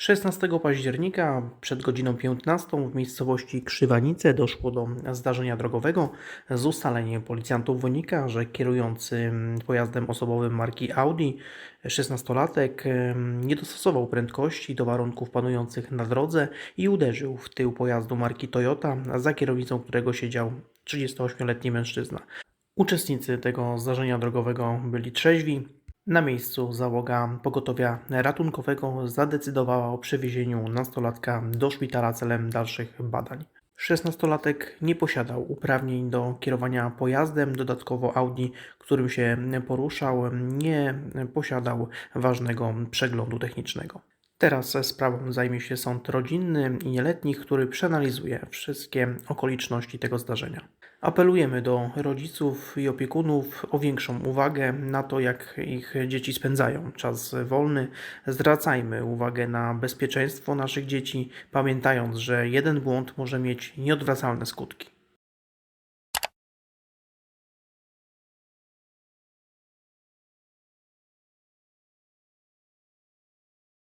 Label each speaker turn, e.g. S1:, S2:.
S1: 16 października przed godziną 15 w miejscowości Krzywanice doszło do zdarzenia drogowego. Z ustalenia policjantów wynika, że kierujący pojazdem osobowym marki Audi 16-latek em, nie dostosował prędkości do warunków panujących na drodze i uderzył w tył pojazdu marki Toyota, za kierownicą którego siedział 38-letni mężczyzna. Uczestnicy tego zdarzenia drogowego byli trzeźwi. Na miejscu załoga pogotowia ratunkowego zadecydowała o przewiezieniu nastolatka do szpitala celem dalszych badań. 16-latek nie posiadał uprawnień do kierowania pojazdem, dodatkowo Audi, którym się poruszał, nie posiadał ważnego przeglądu technicznego. Teraz sprawą zajmie się sąd rodzinny i nieletnich, który przeanalizuje wszystkie okoliczności tego zdarzenia. Apelujemy do rodziców i opiekunów o większą uwagę na to, jak ich dzieci spędzają czas wolny. Zwracajmy uwagę na bezpieczeństwo naszych dzieci, pamiętając, że jeden błąd może mieć nieodwracalne skutki.